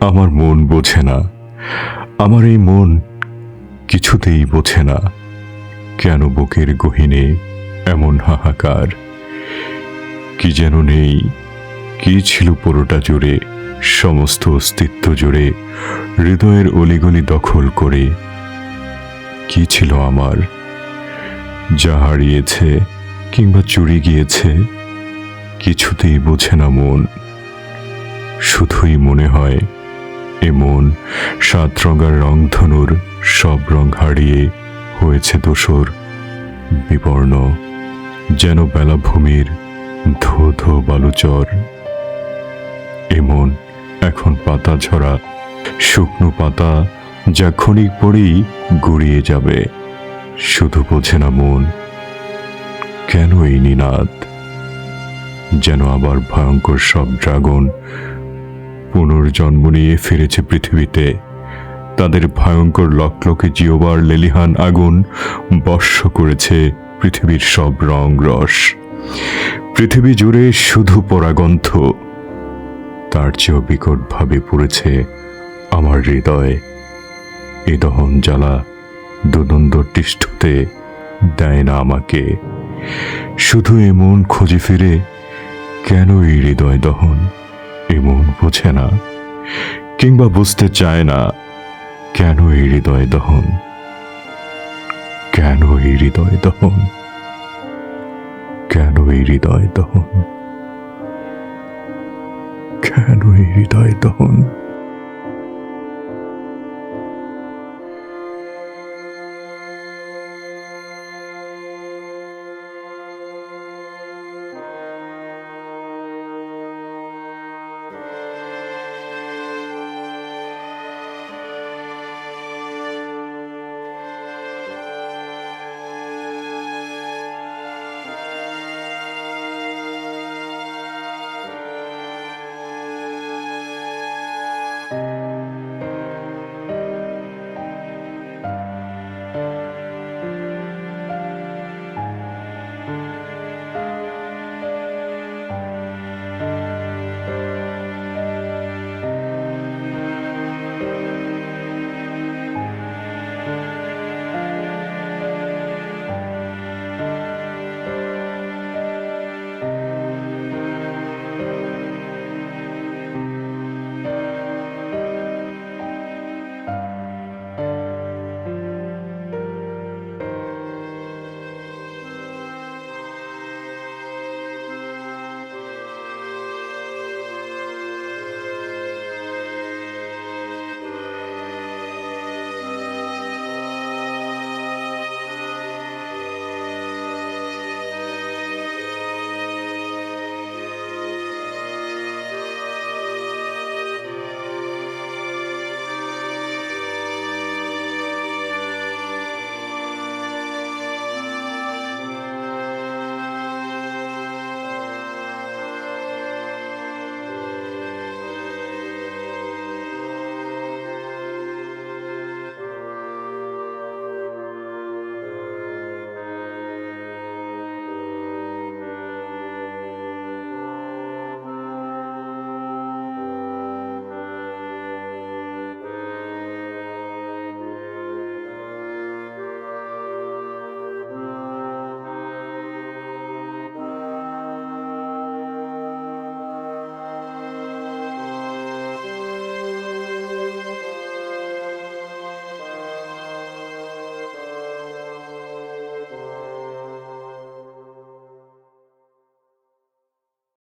আমার মন বোঝে না। আমার এই মন কিছুতেই বোঝে না। কেন বুকের গহিনে এমন হাহাকার? কি যেন নেই, কি ছিল পুরোটা জুড়ে, সমস্ত অস্তিত্ব জুড়ে, হৃদয়ের অলিগলি দখল করে। কি ছিল আমার? যা হারিয়েছে কিংবা চুরি গিয়েছে, কিছুতেই বোঝে না মন। শুধুই মনে হয় এ মন, সাত রঙার রংধনুর, সব রং হারিয়ে হয়েছে দোসর, বিবর্ণ, যেন বেলাভূমির ধো ধো বালুচর এমন এখন পাতা ঝরা, শুকনো পাতা যা ক্ষণিক পরেই গড়িয়ে যাবে, শুধু বোঝে না মন, কেন এই নিনাদ? যেন আবার ভয়ঙ্কর সব ড্রাগন পুনর্জন্ম নিয়ে ফিরেছে পৃথিবীতে। তাদের ভয়ঙ্কর লকলকে জিওবার লেলিহান আগুন বর্ষ করেছে পৃথিবীর সব রং রস। পৃথিবী জুড়ে শুধু পরাগন্থ তার চেয়েও বিকটভাবে পড়েছে আমার হৃদয়। এ দহন জ্বালা দুদণ্ড টিষ্ঠতে দেয় না আমাকে। শুধু এমন খোঁজে ফিরে কেন এই হৃদয় দহন? এমন বোঝে না, কিংবা বুঝতে চায় না, কেন এই হৃদয় দহন? কেন এই হৃদয় দহন? কেন এই হৃদয় দহন? কেন এই হৃদয় দহন?